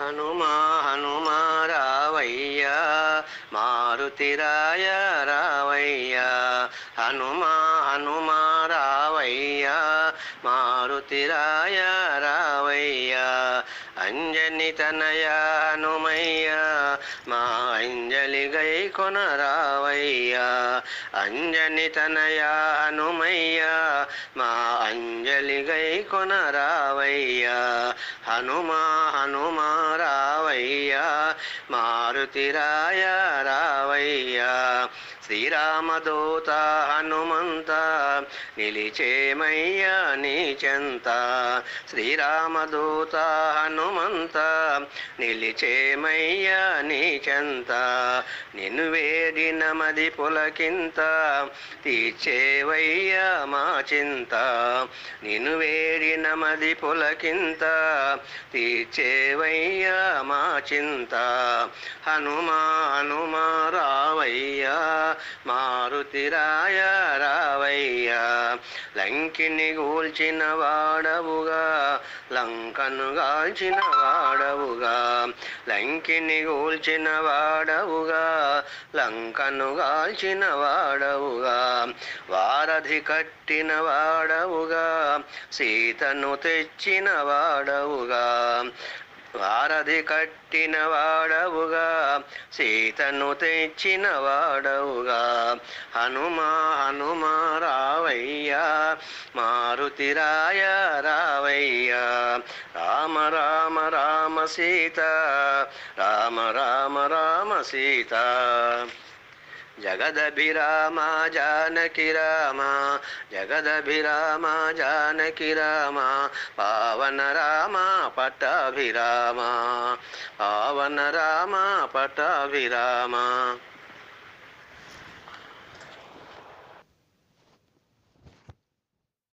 హనుమా హనుమా రావయ్యా మారుతిరాయ రావయ్యా. హనుమా హనుమా రావయ్యా మారుతిరాయ రావయ్యా. అంజని తనయ మా అంజలి గై కొన రావయ్యా. అంజని తనయ మా అంజలి గై కొన రావయ్యా. హనుమా హనుమా రావయ్యా మారుతిరాయ రావయ్యా. శ్రీరామదూత హనుమంత నిలిచేమయ్యా నీ చెంత శ్రీరామదూత హనుమంత నిలిచేమయ్యా నీ చెంత నిన్ను వేడిన మది పులకింత తీర్చేవయ్యా మా చింత. నిన్ను వేడిన మది పులకింత తీర్చేవయ్యా మా చింత. హనుమా హనుమా రావయ్య మారుతిరాయ రావయ్యా. లంకిని గూల్చిన వాడవుగా లంకను గాల్చిన వాడవుగా. లంకిని గూల్చిన వాడవుగా లంకను గాల్చిన వాడవుగా. వారధి కట్టిన వాడవుగా సీతను తెచ్చిన వాడవుగా. వారధి కట్టిన వాడవుగా సీతను తెచ్చిన వాడవుగా. హనుమా హనుమా రావయ్యా మారుతిరాయ రావయ్యా. రామ రామ రామ సీత రామ రామ రామ సీత. జగదభిరామ జానకి రామ జగదభిరామ జానకి రామ పావన రామ పట్టాభిరామ పావన రామ పట్టాభిరామ.